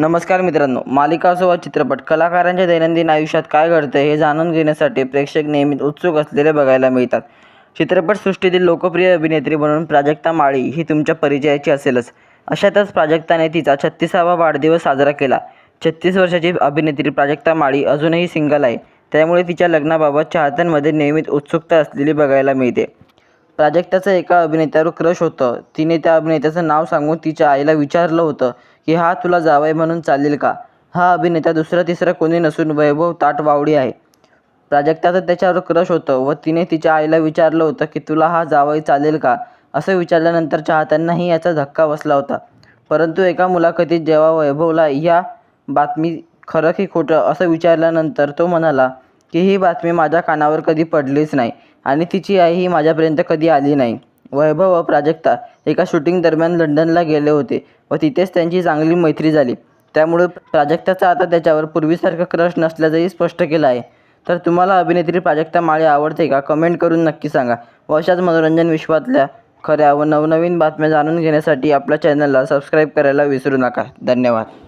नमस्कार मित्रांनो मालिकासोबत चित्रपट कलाकारांच्या दैनंदिन आयुष्यात काय घडतं हे जाणून घेण्यासाठी प्रेक्षक नेहमीच उत्सुक असलेले बघायला मिळतात. चित्रपटसृष्टीतील लोकप्रिय अभिनेत्री म्हणून प्राजक्ता माळी ही तुमच्या परिचयाची असेलच. अशातच प्राजक्ताने तिचा छत्तीसावा वाढदिवस साजरा केला. छत्तीस वर्षाची अभिनेत्री प्राजक्ता माळी अजूनही सिंगल आहे. त्यामुळे तिच्या लग्नाबाबत चाहत्यांमध्ये नेहमीच उत्सुकता असलेली बघायला मिळते. प्राजक्ताचं एका अभिनेत्यावर क्रश होतं. तिने त्या अभिनेत्याचं नाव सांगून तिच्या आईला विचारलं होतं की हा तुला जावई म्हणून चालेल का? हा अभिनेता दुसरा तिसरा कोणी नसून वैभव ताटवावडी आहे. प्राजक्ताचं त्याच्यावर क्रश होतं व तिने तिच्या आईला विचारलं होतं की तुला हा जावई चालेल का? असं विचारल्यानंतर चाहत्यांनाही याचा धक्का बसला होता. परंतु एका मुलाखतीत जेव्हा वैभवला या बातमी खरं की खोटं? असं विचारल्यानंतर तो म्हणाला की ही बातमी माझ्या कानावर कधी पडलीच नाही आणि तिची आई ही माझ्यापर्यंत कधी आली नाही. वैभव व प्राजक्ता एका शूटिंग दरम्यान लंडनला गेले होते व तिथेच त्यांची चांगली मैत्री झाली. त्यामुळे प्राजक्ताचा आता त्याच्यावर पूर्वीसारखं क्रश नसल्याचंही स्पष्ट केलं आहे. तर तुम्हाला अभिनेत्री प्राजक्ता माळे आवडते का? कमेंट करून नक्की सांगा व अशाच मनोरंजन विश्वातल्या खऱ्या व नवनवीन बातम्या जाणून घेण्यासाठी आपल्या चॅनलला सबस्क्राईब करायला विसरू नका. धन्यवाद.